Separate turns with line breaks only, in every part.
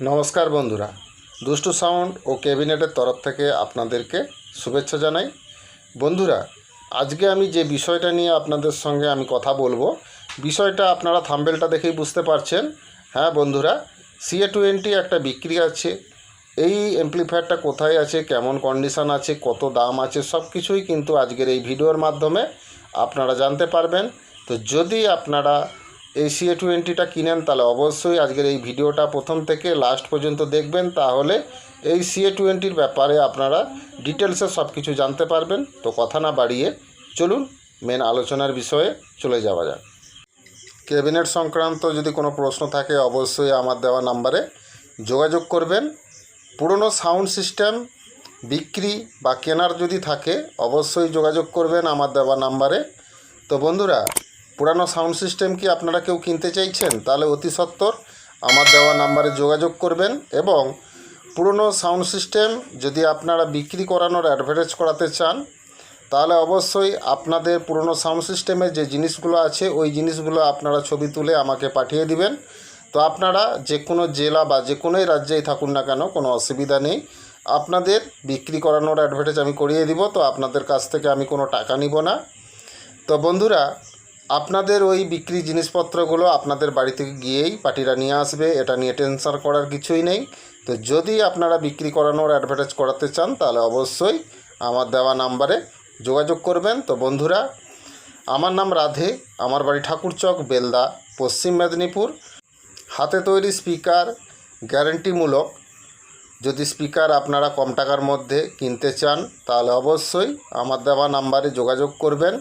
নমস্কার বন্ধুরা। দুষ্টু সাউন্ড ও ক্যাবিনেটের তরফ থেকে আপনাদেরকে শুভেচ্ছা জানাই। বন্ধুরা, আজকে আমি যে বিষয়টা নিয়ে আপনাদের সঙ্গে আমি কথা বলব, বিষয়টা আপনারা থাম্বেলটা দেখেই বুঝতে পারছেন। হ্যাঁ বন্ধুরা, সিএ টোয়েন্টি একটা বিক্রি আছে। এই এমপ্লিফায়ারটা কোথায় আছে, কেমন কন্ডিশন আছে, কত দাম আছে সব কিছুই কিন্তু আজকের এই ভিডিওর মাধ্যমে আপনারা জানতে পারবেন। তো যদি আপনারা এই সিএ টোয়েন্টিটা কিনেন তাহলে অবশ্যই আজকের এই ভিডিওটা প্রথম থেকে লাস্ট পর্যন্ত দেখবেন, তাহলে এই সিএ টোয়েন্টির ব্যাপারে আপনারা ডিটেলসে সব কিছু জানতে পারবেন। তো কথা না বাড়িয়ে চলুন মেন আলোচনার বিষয়ে চলে যাওয়া যাক। ক্যাবিনেট সংক্রান্ত যদি কোনো প্রশ্ন থাকে, অবশ্যই আমার দেওয়া নাম্বারে যোগাযোগ করবেন। পুরনো সাউন্ড সিস্টেম, বিক্রি বা কেনার যদি থাকে, অবশ্যই যোগাযোগ করবেন আমার দেওয়া নাম্বারে। তো বন্ধুরা পুরানো সাউন্ড সিস্টেম কি আপনারা কেউ কিনতে চাইছেন? তাহলে অতি সত্বর আমার দেওয়া নাম্বারে যোগাযোগ করবেন এবং পুরনো সাউন্ড সিস্টেম যদি আপনারা বিক্রি করানোর অ্যাডভার্টাইজ করাতে চান, তাহলে অবশ্যই আপনাদের পুরনো সাউন্ড সিস্টেমের যে জিনিসগুলো আছে, ওই জিনিসগুলো আপনারা ছবি তুলে আমাকে পাঠিয়ে দিবেন। তো আপনারা যে কোনো জেলা বা যে কোনোই রাজ্যেই থাকুন না কেন, কোনো অসুবিধা নেই। আপনাদের বিক্রি করানোর অ্যাডভার্টাইজ আমি করিয়ে দিব, তো আপনাদের কাছ থেকে আমি কোনো টাকা নিব না। তো বন্ধুরা আপনাদের ওই বিক্রি জিনিসপত্রগুলো আপনাদের বাড়ি থেকে গিয়েই পার্টিরা নিয়ে আসবে, এটা নিয়ে টেনশন করার কিছুই নেই। তো যদি আপনারা বিক্রি করানোর অ্যাডভার্টাইজ করাতে চান, তাহলে অবশ্যই আমার দেওয়া নাম্বারে যোগাযোগ করবেন। তো বন্ধুরা, আমার নাম রাধে, আমার বাড়ি ঠাকুরচক বেলদা, পশ্চিম মেদিনীপুর। হাতে তৈরি স্পিকার গ্যারেন্টিমূলক যদি স্পিকার আপনারা কম টাকার মধ্যে কিনতে চান, তাহলে অবশ্যই আমার দেওয়া নাম্বারে যোগাযোগ করবেন।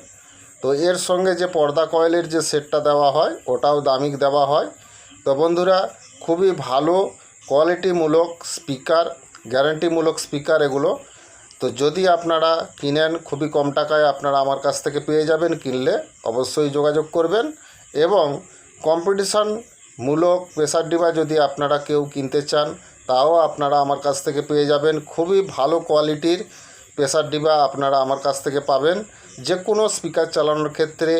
তো এর সঙ্গে যে পর্দা কয়েলের যে সেটটা দেওয়া হয়, ওটাও দামিক দেওয়া হয়। তো বন্ধুরা, খুবই ভালো কোয়ালিটিমূলক স্পিকার, গ্যারান্টিমূলক স্পিকার এগুলো। তো যদি আপনারা কিনেন, খুবই কম টাকায় আপনারা আমার কাছ থেকে পেয়ে যাবেন কিনলে অবশ্যই যোগাযোগ করবেন এবং কম্পিটিশন মূলক প্রেসার ডিবা যদি আপনারা কেউ কিনতে চান, তাও আপনারা আমার কাছ থেকে পেয়ে যাবেন। খুবই ভালো কোয়ালিটির প্রেসার ডিবা আপনারা আমার কাছ থেকে পাবেন। যে কোনো স্পিকার চালানোর ক্ষেত্রে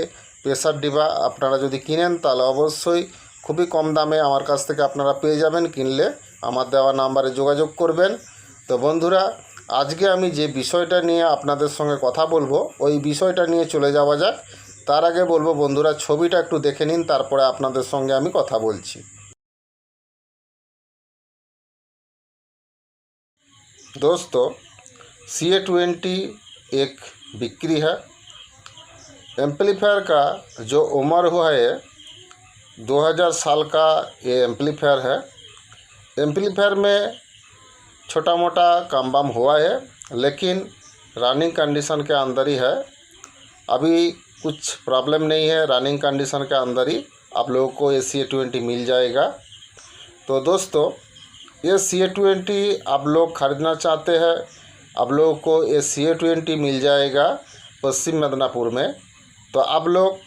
প্রেসার ডিবা আপনারা যদি কিনেন, তাহলে অবশ্যই খুবই কম দামে আমার কাছ থেকে আপনারা পেয়ে যাবেন। কিনলে আমার দেওয়া নাম্বারে যোগাযোগ করবেন। তো বন্ধুরা, আজকে আমি যে বিষয়টা নিয়ে আপনাদের সঙ্গে কথা বলব, ওই বিষয়টা নিয়ে চলে যাওয়া যাক। তার আগে বলব বন্ধুরা, ছবিটা একটু দেখে নিন, তারপরে আপনাদের সঙ্গে আমি কথা বলছি। দোস্ত सी ए ट्वेंटी एक बिक्री है। एम्पलीफायर का जो उम्र हुआ है 2000 साल का ये एम्पलीफायर है। एम्पलीफायर में छोटा मोटा काम बाम हुआ है, लेकिन रनिंग कंडीशन के अंदर ही है। अभी कुछ प्रॉब्लम नहीं है रनिंग कंडीशन के अंदर ही आप लोगों को ये सी ए ट्वेंटी मिल जाएगा। तो दोस्तों, ये सी ए ट्वेंटी आप लोग ख़रीदना चाहते हैं आप लोगों को ये सी ए ट्वेंटी मिल जाएगा पश्चिम मिदनापुर में तो आप लोग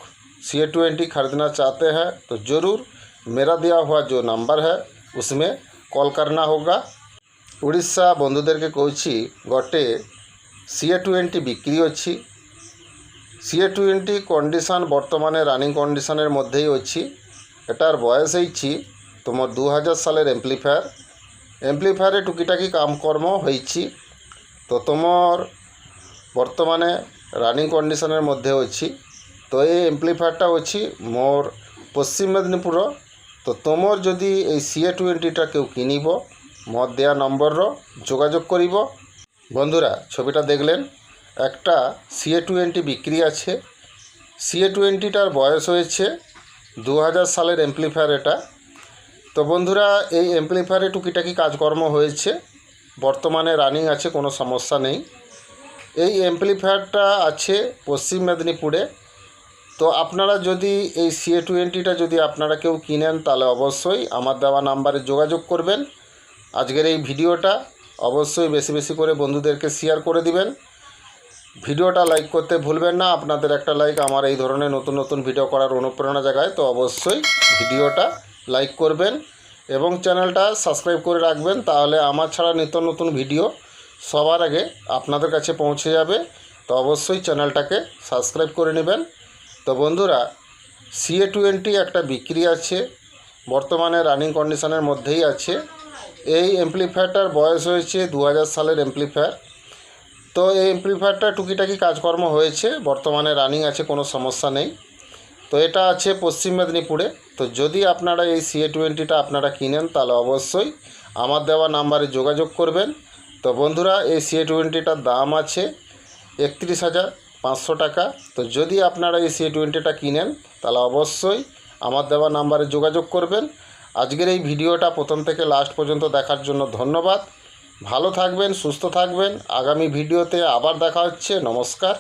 सी ए ट्वेंटी ख़रीदना चाहते हैं तो ज़रूर मेरा दिया हुआ जो नंबर है उसमें কল করনা হোগা উড়িষ্যা বন্ধুদেরকে কৌছি গটে সিএ টোয়েন্টি বিক্রি অছি সিএ টোয়েন্টি কন্ডিশন বর্তমানে রানিং কন্ডিশনের মধ্যেই অছি এটার বয়স হয়েছি তোমার দু হাজার সালের এমপ্লিফায়ার এমপ্লিফায়ারে টুকিটাকি কামকর্ম হয়েছি তো তোমার বর্তমানে রানিং কন্ডিশনের মধ্যে অছি তো এই এমপ্লিফায়ারটা অছি মোর পশ্চিম মেদিনীপুর তো তোমার যদি এই সিএ টোয়েন্টিটা কেউ কিনিব মত দেওয়া নম্বরর যোগাযোগ করিব। বন্ধুরা, ছবিটা দেখলেন, একটা সিএ টোয়েন্টি বিক্রি আছে। সিএ টোয়েন্টিটার বয়স হয়েছে দু হাজার সালের এমপ্লিফায়ার এটা। তো বন্ধুরা, এই এমপ্লিফায়ারে টুকিটাকি কাজকর্ম হয়েছে। বর্তমানে রানিং আছে, কোনো সমস্যা নেই। এই এমপ্লিফায়ারটা আছে পশ্চিম মেদিনীপুরে। তো আপনারা যদি এই সিএ টোয়েন্টিটা যদি আপনারা কেউ কিনেন, তাহলে অবশ্যই আমার দেওয়া নাম্বারে যোগাযোগ করবেন। আজকের এই ভিডিওটা অবশ্যই বেশি বেশি করে বন্ধুদেরকে শেয়ার করে দিবেন। ভিডিওটা লাইক করতে ভুলবেন না, আপনাদের একটা লাইক আমার এই ধরনের নতুন নতুন ভিডিও করার অনুপ্রেরণা জাগায়, তো অবশ্যই ভিডিওটা লাইক করবেন। এবং চ্যানেলটা সাবস্ক্রাইব করে রাখবেন, তাহলে আমার ছাড়া নিত্য নতুন ভিডিও সবার আগে আপনাদের কাছে পৌঁছে যাবে। তো অবশ্যই চ্যানেলটাকে সাবস্ক্রাইব করে নেবেন। তো বন্ধুরা সিএ টোয়েন্টি একটা বিক্রি আছে, বর্তমানে রানিং কন্ডিশনের মধ্যেই আছে। এই এমপ্লিফায়ারটার বয়স হয়েছে দু হাজার সালের এমপ্লিফায়ার তো এই এমপ্লিফায়ারটা টুকিটাকি কাজকর্ম হয়েছে, বর্তমানে রানিং আছে, কোনো সমস্যা নেই। তো এটা আছে পশ্চিম মেদিনীপুরে। তো যদি আপনারা এই সিএ টোয়েন্টিটা আপনারা কিনেন, তাহলে অবশ্যই আমার দেওয়া নাম্বারে যোগাযোগ করবেন। তো বন্ধুরা, এই সিএ টোয়েন্টিটার দাম আছে একত্রিশ হাজার পাঁচশো টাকা। তো যদি আপনারা এই সিএ টোয়েন্টিটা কিনেন, তাহলে অবশ্যই আমার দেওয়া নাম্বারে যোগাযোগ করবেন। আজকের এই ভিডিওটা প্রথম থেকে লাস্ট পর্যন্ত দেখার জন্য ধন্যবাদ। ভালো থাকবেন, সুস্থ থাকবেন। আগামী ভিডিওতে আবার দেখা হচ্ছে। নমস্কার।